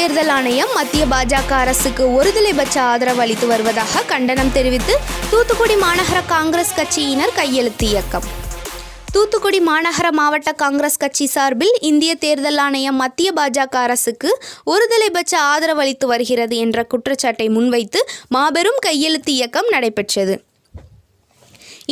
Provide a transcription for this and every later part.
தேர்தல் ஆணையம் மத்திய பாஜக அரசுக்கு ஒருதலைபட்ச ஆதரவு அளித்து வருவதாக கண்டனம் தெரிவித்து தூத்துக்குடி மாநகர காங்கிரஸ் கட்சியினர் கையெழுத்து இயக்கம். தூத்துக்குடி மாநகர மாவட்ட காங்கிரஸ் கட்சி சார்பில் இந்திய தேர்தல் ஆணையம் மத்திய பாஜக அரசுக்கு ஒருதலைபட்ச ஆதரவு அளித்து வருகிறது என்ற குற்றச்சாட்டை முன்வைத்து மாபெரும் கையெழுத்து இயக்கம் நடைபெற்றது.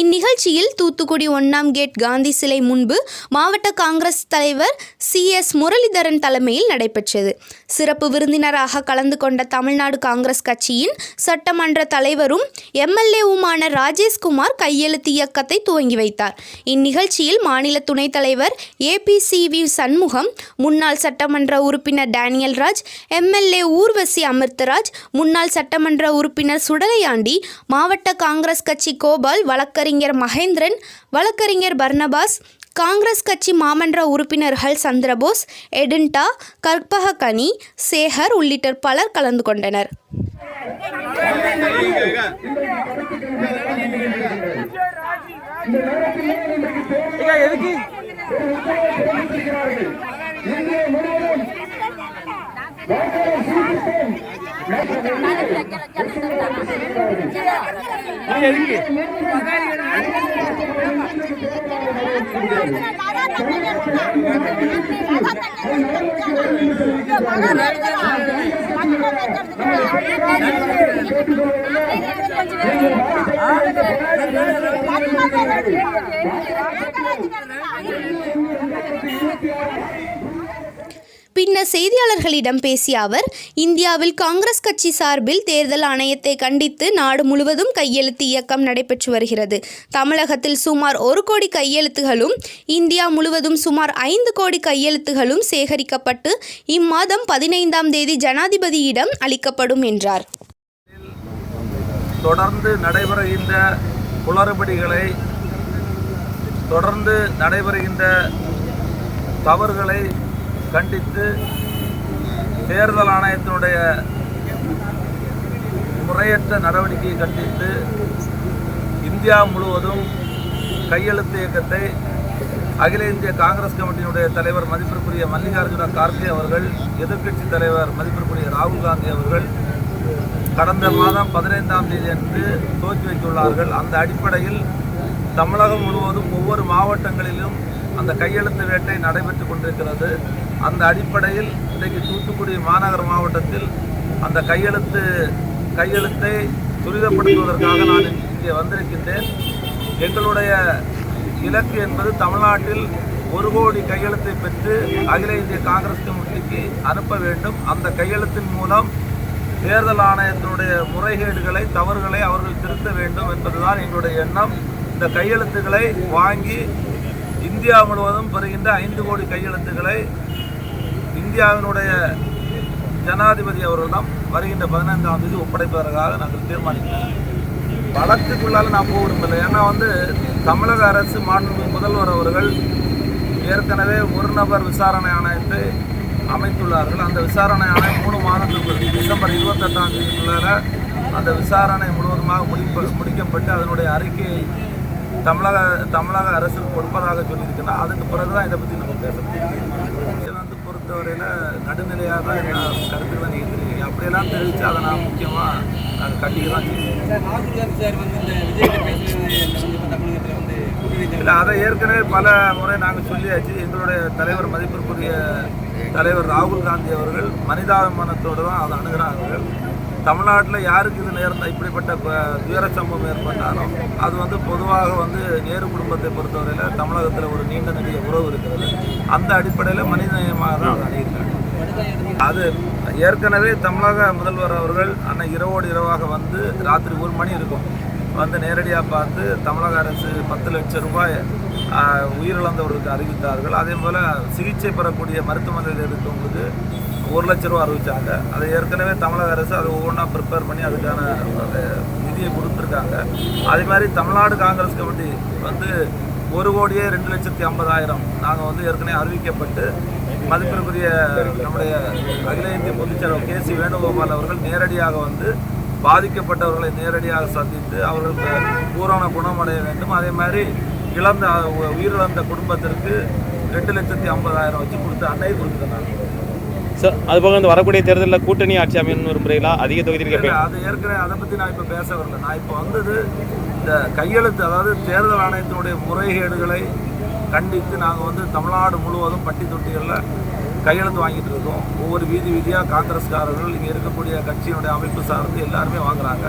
இந்நிகழ்ச்சியில் தூத்துக்குடி ஒன்னாம் கேட் காந்தி சிலை முன்பு மாவட்ட காங்கிரஸ் தலைவர் சி எஸ் முரளிதரன் தலைமையில் நடைபெற்றது. சிறப்பு விருந்தினராக கலந்து கொண்ட தமிழ்நாடு காங்கிரஸ் கட்சியின் சட்டமன்ற தலைவரும் எம்எல்ஏவுமான ராஜேஷ்குமார் கையெழுத்து இயக்கத்தை துவங்கி வைத்தார். இந்நிகழ்ச்சியில் மாநில துணைத் தலைவர் ஏபிசிவி சண்முகம் முன்னாள் சட்டமன்ற உறுப்பினர் டேனியல் ராஜ் எம்எல்ஏ ஊர்வசி அமிர்தராஜ் முன்னாள் சட்டமன்ற உறுப்பினர் சுடலையாண்டி மாவட்ட காங்கிரஸ் கட்சி கோபால் வழக்கறிஞர் மகேந்திரன் வழக்கறிஞர் பர்னபாஸ் காங்கிரஸ் கட்சி மாமன்ற உறுப்பினர்கள் சந்திரபோஸ் எடின்டா கற்பககனி சேகர் உள்ளிட்ட பலர் கலந்து கொண்டனர். எதுக்கு? எதுக்கு பின்னர் செய்தியாளர்களிடம் பேசிய அவர் இந்தியாவில் காங்கிரஸ் கட்சி சார்பில் தேர்தல் ஆணையத்தை கண்டித்து நாடு முழுவதும் கையெழுத்து இயக்கம் நடைபெற்று வருகிறது. தமிழகத்தில் சுமார் ஒரு கோடி கையெழுத்துகளும் இந்தியா முழுவதும் சுமார் ஐந்து கோடி கையெழுத்துகளும் சேகரிக்கப்பட்டு இம்மாதம் பதினைந்தாம் தேதி ஜனாதிபதியிடம் அளிக்கப்படும் என்றார். தொடர்ந்து நடைபெறுகின்ற குளறுபடிகளை தொடர்ந்து நடைபெறுகின்ற தவறுகளை கண்டித்து தேர்தல் ஆணையத்தினுடைய முறையற்ற நடவடிக்கையை கண்டித்து இந்தியா முழுவதும் கையெழுத்து இயக்கத்தை அகில இந்திய காங்கிரஸ் கமிட்டியினுடைய தலைவர் மதிப்பிற்குரிய மல்லிகார்ஜுன கார்கே அவர்கள் எதிர்க்கட்சி தலைவர் மதிப்பிற்குரிய ராகுல் காந்தி அவர்கள் கடந்த மாதம் பதினைந்தாம் தேதி அன்று துவக்கி வைத்துள்ளார்கள். அந்த அடிப்படையில் தமிழகம் முழுவதும் ஒவ்வொரு மாவட்டங்களிலும் அந்த கையெழுத்து வேட்டை நடைபெற்று கொண்டிருக்கிறது. அந்த அடிப்படையில் இன்றைக்கு தூத்துக்குடி மாநகர மாவட்டத்தில் அந்த கையெழுத்து கையெழுத்தை துரிதப்படுத்துவதற்காக நான் இங்கே வந்திருக்கின்றேன். எங்களுடைய இலக்கு என்பது தமிழ்நாட்டில் ஒரு கோடி கையெழுத்தை பெற்று அகில இந்திய காங்கிரஸ் கமிட்டிக்கு அனுப்ப வேண்டும். அந்த கையெழுத்தின் மூலம் தேர்தல் ஆணையத்தினுடைய முறைகேடுகளை தவறுகளை அவர்கள் திருத்த வேண்டும் என்பதுதான் எங்களுடைய எண்ணம். இந்த கையெழுத்துக்களை வாங்கி இந்தியா முழுவதும் பெறுகின்ற ஐந்து கோடி கையெழுத்துக்களை இந்தியாவினுடைய ஜனாதிபதி அவர்களிடம் வருகின்ற பதினைந்தாம் தேதி ஒப்படைப்பதற்காக நாங்கள் தீர்மானிக்கிறோம். வழக்குக்குள்ளால் நான் போக விரும்பலை ஏன்னா வந்து தமிழக அரசு மாண்புமிகு முதல்வர் அவர்கள் ஏற்கனவே ஒரு நபர் விசாரணை ஆணையத்தை அமைத்துள்ளார்கள். அந்த விசாரணை ஆணையம் மூணு மாதத்துக்கு டிசம்பர் இருபத்தெட்டாம் தேதிக்குள்ளார அந்த விசாரணை முழுவதுமாக முடிப்ப முடிக்கப்பட்டு அதனுடைய அறிக்கையை தமிழக தமிழக அரசுக்கு கொடுப்பதாக சொல்லியிருக்கேன் அதுக்கு பிறகு தான் இதை பற்றி நம்ம பேசணும் இதை வந்து பொறுத்தவரையில் நடுநிலையாக தான் நான் கருத்துக்களை நீங்கள் தெரிவிக்கிறீங்க அப்படியெல்லாம் தெரிவித்து அதை நான் முக்கியமாக நான் கண்டிக்க தான் இல்லை அதை ஏற்கனவே பல முறை நாங்கள் சொல்லியாச்சு. எங்களுடைய தலைவர் மதிப்பிற்குரிய தலைவர் ராகுல் காந்தி அவர்கள் மனிதாபிமானத்தோடு தான் அதை அணுகிறார்கள் தமிழ்நாட்டில் யாருக்கு இது நேர்ந்த இப்படிப்பட்ட துயர சம்பவம் ஏற்பட்டாலும் அது வந்து பொதுவாக வந்து நேரு குடும்பத்தை பொறுத்தவரையில் தமிழகத்தில் ஒரு நீண்ட நெடிய உறவு இருக்கிறது. அந்த அடிப்படையில் மனிதநேயமாக தான் அணியிருக்காங்க அது ஏற்கனவே தமிழக முதல்வர் அவர்கள் அன்னை இரவோடு இரவாக வந்து ராத்திரி ஒரு மணி இருக்கும். வந்து நேரடியாக பார்த்து தமிழக அரசு பத்து லட்சம் ரூபாய் உயிரிழந்தவர்களுக்கு அறிவித்தார்கள். அதே போல் சிகிச்சை பெறக்கூடிய மருத்துவமனையில் இருக்கவங்களுக்கு ஒரு லட்ச ரூபா அறிவிச்சாங்க. அதை ஏற்கனவே தமிழக அரசு அதை ஒவ்வொன்றா ப்ரிப்பேர் பண்ணி அதுக்கான அந்த நிதியை கொடுத்துருக்காங்க. அதே மாதிரி தமிழ்நாடு காங்கிரஸ் கமிட்டி வந்து ஒரு கோடியே ரெண்டு லட்சத்தி ஐம்பதாயிரம் நாங்கள் வந்து ஏற்கனவே அறிவிக்கப்பட்டு மதிப்பிற்குரிய நம்முடைய அகில இந்திய பொதுச்செயலர் கே சி வேணுகோபால் அவர்கள் நேரடியாக வந்து பாதிக்கப்பட்டவர்களை நேரடியாக சந்தித்து அவர்களுக்கு பூரண குணமடைய வேண்டும். அதே மாதிரி இழந்த உயிரிழந்த குடும்பத்திற்கு ரெண்டு லட்சத்தி ஐம்பதாயிரம் வச்சு கொடுத்து அன்னை கொடுத்துருந்தாங்க. சார் அது போக இந்த வரக்கூடிய தேர்தலில் கூட்டணி ஆட்சி அமையணும்னு விரும்புறீங்களா? அதிக தொகுதியில் இல்ல, கேட்பீங்க அது ஏற்கனவே அதை பற்றி நான் இப்போ பேச வரல. நான் இப்போ வந்தது இந்த கையெழுத்து அதாவது தேர்தல் ஆணையத்தினுடைய முறைகேடுகளை கண்டித்து நாங்கள் வந்து தமிழ்நாடு முழுவதும் பட்டி தொட்டிகளில் கையெழுத்து வாங்கிட்டு இருக்கோம். ஒவ்வொரு வீதி வீதியாக காங்கிரஸ்காரர்கள் இங்கே இருக்கக்கூடிய கட்சியினுடைய அமைப்பு சார்ந்து எல்லாருமே வாங்குறாங்க.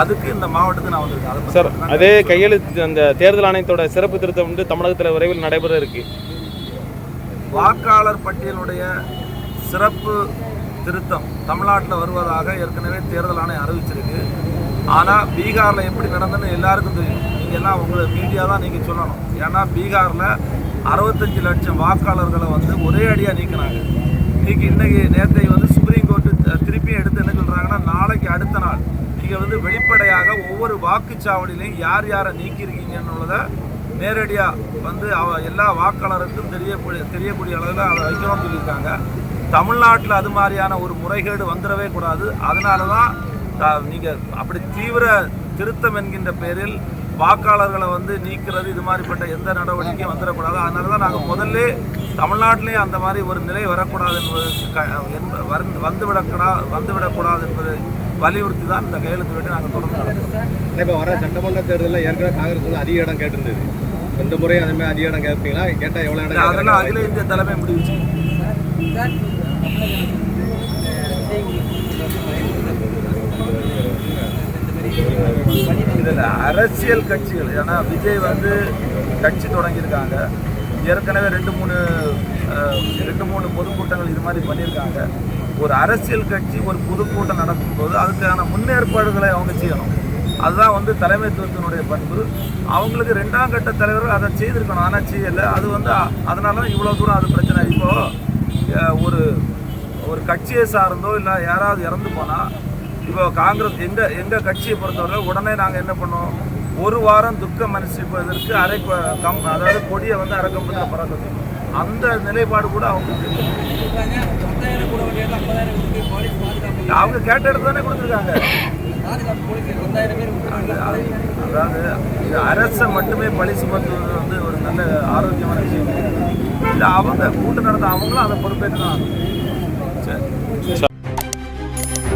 அதுக்கு இந்த மாவட்டத்துக்கு நான் வந்திருக்கேன். சார் அதே கையெழுத்து அந்த தேர்தல் ஆணையத்தோட சிறப்பு திருத்தம் வந்து தமிழகத்தில் விரைவில் நடைபெற இருக்கு. வாக்காளர் பட்டியலுடைய சிறப்பு திருத்தம் தமிழ்நாட்டில் வருவதாக ஏற்கனவே தேர்தல் ஆணையம் அறிவிச்சிருக்கு. ஆனால் பீகாரில் எப்படி நடந்ததுன்னு எல்லாருக்கும் தெரியும். நீங்கள் எல்லாம் உங்களை மீடியா தான் நீங்கள் சொல்லணும். ஏன்னா பீகாரில் அறுபத்தஞ்சு லட்சம் வாக்காளர்களை வந்து ஒரே அடியாக நீக்கினாங்க. இன்றைக்கி இன்றைக்கி நேற்றை வந்து சுப்ரீம் கோர்ட்டு திருப்பியும் எடுத்து என்ன சொல்கிறாங்கன்னா நாளைக்கு அடுத்த நாள் நீங்கள் வந்து வெளிப்படையாக ஒவ்வொரு வாக்குச்சாவடியிலையும் யார் யாரை நீக்கியிருக்கீங்கன்னு நேரடியாக வந்து அவ எல்லா வாக்காளருக்கும் தெரியக்கூடிய தெரியக்கூடிய அளவில் அதை வைக்கணும்னு சொல்லியிருக்காங்க. தமிழ்நாட்டில் அது மாதிரியான ஒரு முறைகேடு வந்துடவே கூடாது. அதனால தான் நீங்கள் அப்படி தீவிர திருத்தம் என்கின்ற பேரில் வாக்காளர்களை வந்து நீக்கிறது இது மாதிரிப்பட்ட எந்த நடவடிக்கையும் வந்துடக்கூடாது. அதனால தான் நாங்கள் முதல்ல தமிழ்நாட்டிலே அந்த மாதிரி ஒரு நிலை வரக்கூடாது என்பது வந்துவிடக்கூடா வந்துவிடக்கூடாது என்பதை வலியுறுத்தி தான் இந்த கையெழுத்து வேண்டி நாங்கள் தொடர்ந்து நடத்துகிறோம் இப்போ வர சட்டமன்ற தேர்தலில் ஏற்கனவே காங்கிரஸ் வந்து அதிக இடம் கேட்டிருந்தது. இந்த முறை அந்த மாதிரி அதிக இடம் கேட்பீங்களா? கேட்டால் எவ்வளோ இடம் அதெல்லாம்? அகில இந்திய தலைமை முடிவு செய்யும். இதில் அரசியல் கட்சிகள் ஏன்னா விஜய் வந்து கட்சி தொடங்கியிருக்காங்க. ஏற்கனவே ரெண்டு மூணு ரெண்டு மூணு பொதுக்கூட்டங்கள் இது மாதிரி பண்ணியிருக்காங்க. ஒரு அரசியல் கட்சி ஒரு பொதுக்கூட்டம் நடக்கும்போது அதுக்கான முன்னேற்பாடுகளை அவங்க செய்யணும். அதுதான் வந்து தலைமைத்துவத்தினுடைய பண்பு. அவங்களுக்கு ரெண்டாம் கட்ட தலைவர்கள் அதை செய்திருக்கணும். ஆனால் செய்யலை. அது வந்து அதனால இவ்வளோ தூரம் அது பிரச்சனை இப்போது ஒரு ஒரு கட்சியை சார்ந்தோ இல்லை யாராவது இறந்து போனால் இப்போ காங்கிரஸ் எங்கள் எங்கள் கட்சியை பொறுத்தவரை உடனே நாங்கள் என்ன பண்ணோம் ஒரு வாரம் துக்கம் மனுஷிப்பதற்கு அரை கம் அதாவது கொடியை வந்து அரை கம்பத்தில் பறக்க அந்த நிலைப்பாடு கூட அவங்களுக்கு அவங்க கேட்ட இடத்து தானே கொடுத்துருக்காங்க. அதாவது இது அரசை மட்டுமே பழி சுமத்துவது வந்து ஒரு நல்ல ஆரோக்கியமான விஷயம். இல்லை அவங்க கூட்டம் நடந்த அவங்களும் அதை பொறுப்பேற்று தான்